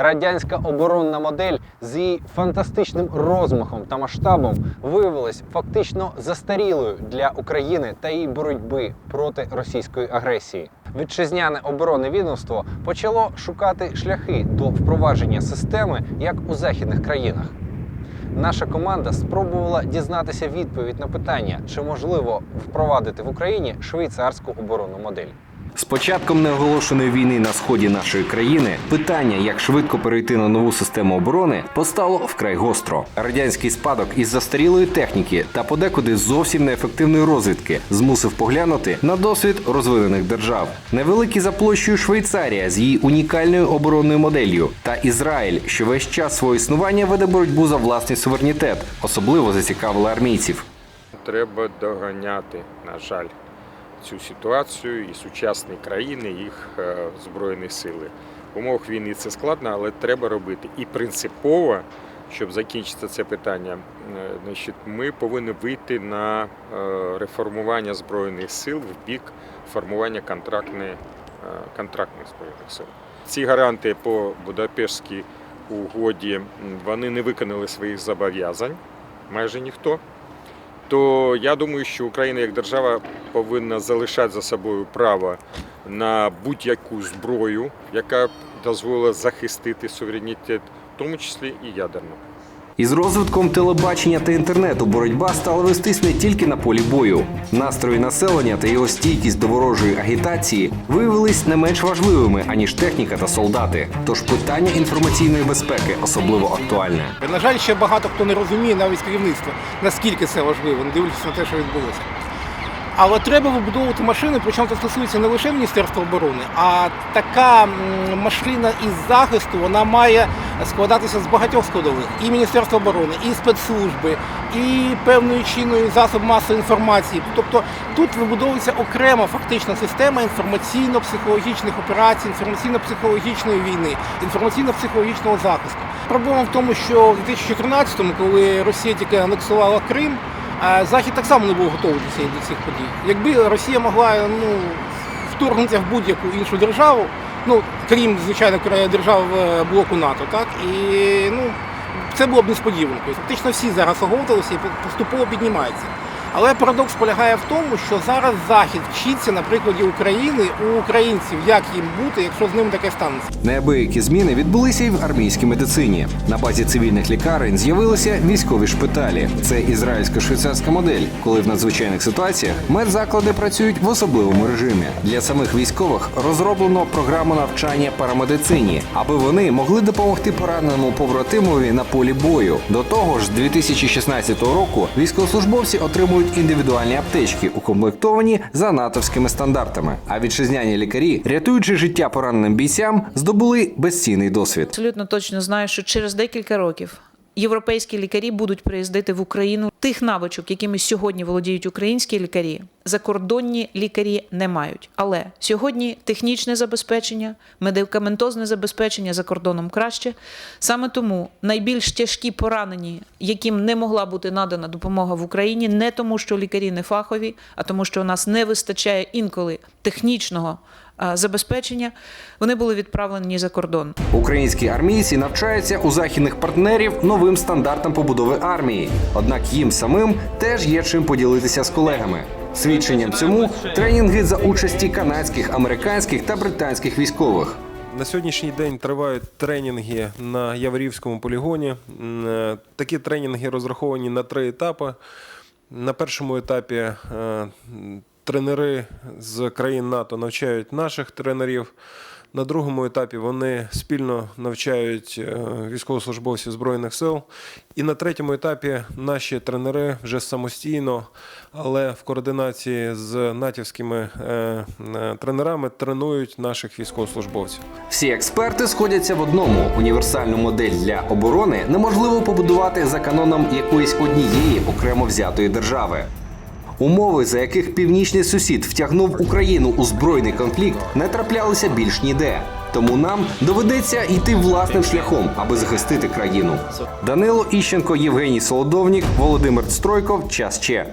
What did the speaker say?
Радянська оборонна модель з її фантастичним розмахом та масштабом виявилась фактично застарілою для України та її боротьби проти російської агресії. Вітчизняне оборонне відомство почало шукати шляхи до впровадження системи як у західних країнах. Наша команда спробувала дізнатися відповідь на питання, чи можливо впровадити в Україні швейцарську оборонну модель. З початком неоголошеної війни на сході нашої країни питання, як швидко перейти на нову систему оборони, постало вкрай гостро. Радянський спадок із застарілої техніки та подекуди зовсім неефективної розвідки змусив поглянути на досвід розвинених держав. Невеликі за площею Швейцарія з її унікальною оборонною моделлю та Ізраїль, що весь час свого існування веде боротьбу за власний суверенітет, особливо зацікавили армійців. Треба доганяти, на жаль, цю ситуацію і сучасні країни, їх е, збройні сили. В умовах війни це складно, але треба робити. І принципово, щоб закінчити це питання, е, значить, ми повинні вийти на е, реформування збройних сил в бік формування контрактної, контрактних збройних сил. Ці гаранти по Будапештській угоді вони не виконали своїх зобов'язань, майже ніхто то я думаю, що Україна як держава повинна залишати за собою право на будь-яку зброю, яка дозволила захистити суверенітет, в тому числі і ядерну. Із розвитком телебачення та інтернету боротьба стала вестись не тільки на полі бою. Настрої населення та його стійкість до ворожої агітації виявились не менш важливими аніж техніка та солдати. Тож питання інформаційної безпеки особливо актуальне. На жаль, ще багато хто не розуміє, навіть керівництво, наскільки це важливо, не дивлячись на те, що відбулося. Але треба вибудовувати машини, причому це стосується не лише Міністерства оборони, а така машина із захисту вона має складатися з багатьох складових. І Міністерства оборони, і спецслужби, і певної чинної засоб масової інформації. Тобто тут вибудовується окрема фактична система інформаційно-психологічних операцій, інформаційно-психологічної війни, інформаційно-психологічного захисту. Проблема в тому, що в 2014-му, коли Росія тільки анексувала Крим, Захід так само не був готовий до цих подій. Якби Росія могла ну, вторгнутися в будь-яку іншу державу, ну крім звичайно держав е, блоку НАТО, так і ну це було б несподіванкою. Фактично всі зараз оговталися і поступово піднімаються. Але парадокс полягає в тому, що зараз Захід вчиться на прикладі України у українців, як їм бути, якщо з ним таке станеться. Неабиякі зміни відбулися і в армійській медицині. На базі цивільних лікарень з'явилися військові шпиталі. Це ізраїльсько-швейцарська модель, коли в надзвичайних ситуаціях медзаклади працюють в особливому режимі. Для самих військових розроблено програму навчання парамедицині, аби вони могли допомогти пораненому побратимові на полі бою. До того ж, з 2016 року військовослужбовці отримують індивідуальні аптечки, укомплектовані за натовськими стандартами. А вітчизняні лікарі, рятуючи життя пораненим бійцям, здобули безцінний досвід. абсолютно точно знаю, що через декілька років європейські лікарі будуть приїздити в Україну. Тих навичок, якими сьогодні володіють українські лікарі, закордонні лікарі не мають. Але сьогодні технічне забезпечення, медикаментозне забезпечення за кордоном краще. Саме тому найбільш тяжкі поранені, яким не могла бути надана допомога в Україні, не тому, що лікарі не фахові, а тому, що у нас не вистачає інколи технічного забезпечення, вони були відправлені за кордон. Українські армійці навчаються у західних партнерів новим стандартам побудови армії. Однак їм самим теж є чим поділитися з колегами. Свідченням цьому тренінги за участі канадських, американських та британських військових. На сьогоднішній день тривають тренінги на Яворівському полігоні. Е, Такі тренінги розраховані на три етапи. На першому етапі е, тренери з країн НАТО навчають наших тренерів. На другому етапі вони спільно навчають е, військовослужбовців Збройних сил. І на третьому етапі наші тренери вже самостійно, але в координації з натівськими е, е, тренерами тренують наших військовослужбовців. Всі експерти сходяться в одному: універсальну модель для оборони неможливо побудувати за каноном якоїсь однієї окремо взятої держави. Умови, за яких північний сусід втягнув Україну у збройний конфлікт, не траплялися більш ніде. Тому нам доведеться йти власним шляхом, аби захистити країну. Данило Іщенко, Євгеній Солодовнік, Володимир Стройков. Час Че.